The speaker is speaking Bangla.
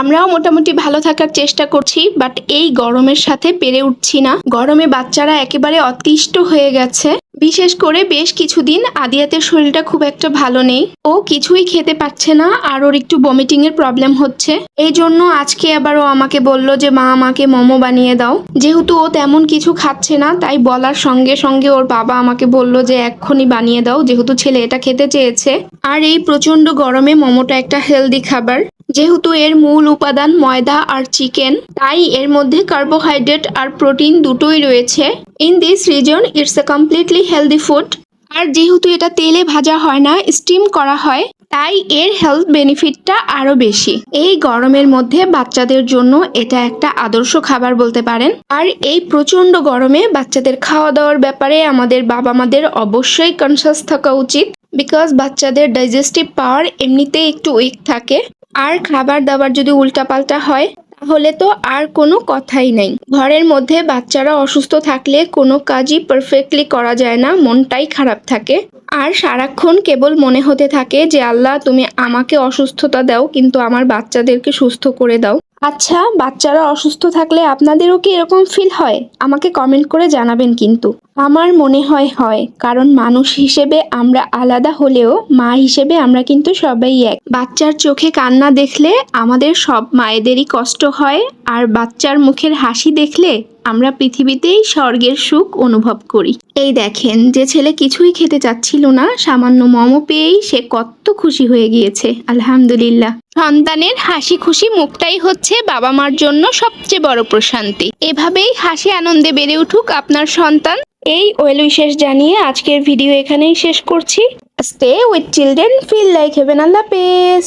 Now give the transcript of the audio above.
আমরাও মোটামুটি ভালো থাকার চেষ্টা করছি বাট এই গরমের সাথে পেরে উঠছি না। গরমে বাচ্চারা একেবারে অতিষ্ঠ হয়ে গেছে। বিশেষ করে বেশ কিছুদিন আদিয়াতের শরীরটা খুব একটা ভালো নেই। ও কিছুই খেতে পাচ্ছে না, আর ওর একটু বমিটিং এর প্রবলেম হচ্ছে। এই জন্য আজকে আবার ও আমাকে বলল যে, মা, আমাকে মোমো বানিয়ে দাও। যেহেতু ও তেমন কিছু খাচ্ছে না, তাই বলার সঙ্গে সঙ্গে ওর বাবা আমাকে বলল যে, এক্ষুনি বানিয়ে দাও। যেহেতু ছেলে এটা খেতে চেয়েছে। আর এই প্রচণ্ড গরমে মোমোটা একটা হেলদি খাবার। যেহেতু এর মূল উপাদান ময়দা আর চিকেন, তাই এর মধ্যে কার্বোহাইড্রেট আর প্রোটিন দুটোই রয়েছে। In this reason it's a completely healthy food আর যেহেতু এটা তেলে ভাজা হয় না স্টিম করা হয়, তাই এর হেলথ বেনিফিটটা আরও বেশি। এই গরমের মধ্যে বাচ্চাদের জন্য এটা একটা আদর্শ খাবার বলতে পারেন। আর এই প্রচণ্ড গরমে বাচ্চাদের খাওয়া দাওয়ার ব্যাপারে আমাদের বাবা মাদের অবশ্যই কনসাস থাকা উচিত। বিকজ বাচ্চাদের ডাইজেস্টিভ পাওয়ার এমনিতেই একটু উইক থাকে। আর খাবার দাবার যদি উল্টাপাল্টা হয়, তাহলে তো আর কোনো কথাই নেই। ঘরের মধ্যে বাচ্চারা অসুস্থ থাকলে কোনো কাজই পারফেক্টলি করা যায় না, মনটাই খারাপ থাকে। আর সারাক্ষণ কেবল মনে হতে থাকে যে, আল্লাহ, তুমি আমাকে অসুস্থতা দাও, কিন্তু আমার বাচ্চাদেরকে সুস্থ করে দাও। আচ্ছা বাচ্চারা অসুস্থ থাকলে আপনাদেরও কি এরকম ফিল হয়? আমাকে কমেন্ট করে জানাবেন কিন্তু। আমার মনে হয় হয়। কারণ মানুষ হিসেবে আমরা আলাদা হলেও মা হিসেবে আমরা কিন্তু সবাই এক। বাচ্চার চোখে কান্না দেখলে আমাদের সব মায়েদেরই কষ্ট হয়। আর বাচ্চার মুখের হাসি দেখলে আমরা পৃথিবীতেই স্বর্গের সুখ অনুভব করি। এই দেখেন, যে ছেলে কিছুই খেতে চাচ্ছিল না, সামান্য মোমো পেয়েই সে কত খুশি হয়ে গিয়েছে, আলহামদুলিল্লাহ। সন্তানের হাসি খুশি মুখটাই হচ্ছে বাবা মার জন্য সবচেয়ে বড় প্রশান্তি। এভাবেই হাসি আনন্দে বেড়ে উঠুক আপনার সন্তান। এই ওয়েল উইশেষ জানিয়ে আজকের ভিডিও এখানেই শেষ করছি। Stay with children feel like heaven Allah pace